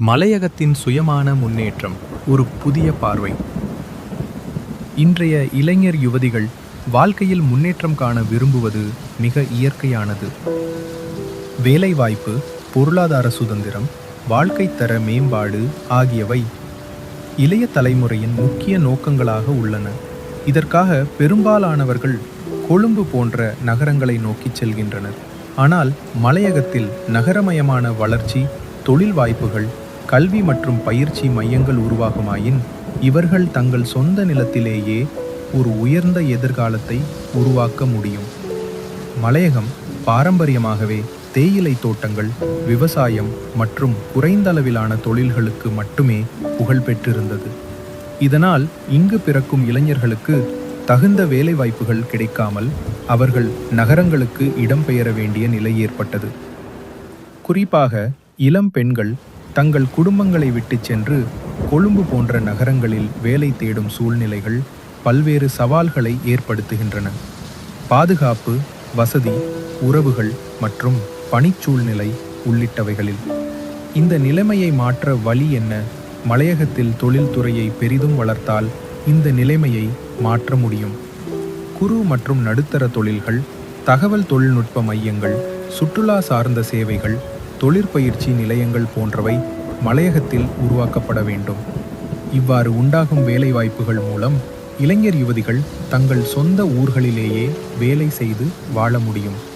மலையகத்தின் சுயமான முன்னேற்றம் ஒரு புதிய பார்வை. இன்றைய இளைஞர் யுவதிகள் வாழ்க்கையில் முன்னேற்றம் காண விரும்புவது மிக இயற்கையானது. வேலைவாய்ப்பு பொருளாதார சுதந்திரம் வாழ்க்கை தர மேம்பாடு ஆகியவை இளைய தலைமுறையின் முக்கிய நோக்கங்களாக உள்ளன. இதற்காக பெரும்பாலானவர்கள் கொழும்பு போன்ற நகரங்களை நோக்கிச் செல்கின்றனர். ஆனால் மலையகத்தில் நகரமயமான வளர்ச்சி தொழில் வாய்ப்புகள் கல்வி மற்றும் பயிற்சி மையங்கள் உருவாகுமாயின் இவர்கள் தங்கள் சொந்த நிலத்திலேயே ஒரு உயர்ந்த எதிர்காலத்தை உருவாக்க முடியும். மலையகம் பாரம்பரியமாகவே தேயிலை தோட்டங்கள் விவசாயம் மற்றும் குறைந்த அளவிலான தொழில்களுக்கு மட்டுமே புகழ் பெற்றிருந்தது இதனால் இங்கு பிறக்கும் இளைஞர்களுக்கு தகுந்த வேலைவாய்ப்புகள் கிடைக்காமல் அவர்கள் நகரங்களுக்கு இடம்பெயர வேண்டிய நிலை ஏற்பட்டது. குறிப்பாக இளம் பெண்கள் தங்கள் குடும்பங்களை விட்டுச் சென்று கொழும்பு போன்ற நகரங்களில் வேலை தேடும் சூழ்நிலைகள் பல்வேறு சவால்களை ஏற்படுத்துகின்றன. பாதுகாப்பு வசதி உறவுகள் மற்றும் பணிச்சூழ்நிலை உள்ளிட்டவைகளில். இந்த நிலைமையை மாற்ற வழி என்ன? மலையகத்தில் தொழில்துறையை பெரிதும் வளர்த்தால் இந்த நிலைமையை மாற்ற முடியும். குறு மற்றும் நடுத்தர தொழில்கள் தகவல் தொழில்நுட்ப மையங்கள் சுற்றுலா சார்ந்த சேவைகள் தொழிற்பயிற்சி நிலையங்கள் போன்றவை மலையகத்தில் உருவாக்கப்பட வேண்டும். இவ்வாறு உண்டாகும் வேலைவாய்ப்புகள் மூலம் இளைஞர் யுவதிகள் தங்கள் சொந்த ஊர்களிலேயே வேலை செய்து வாழ முடியும்.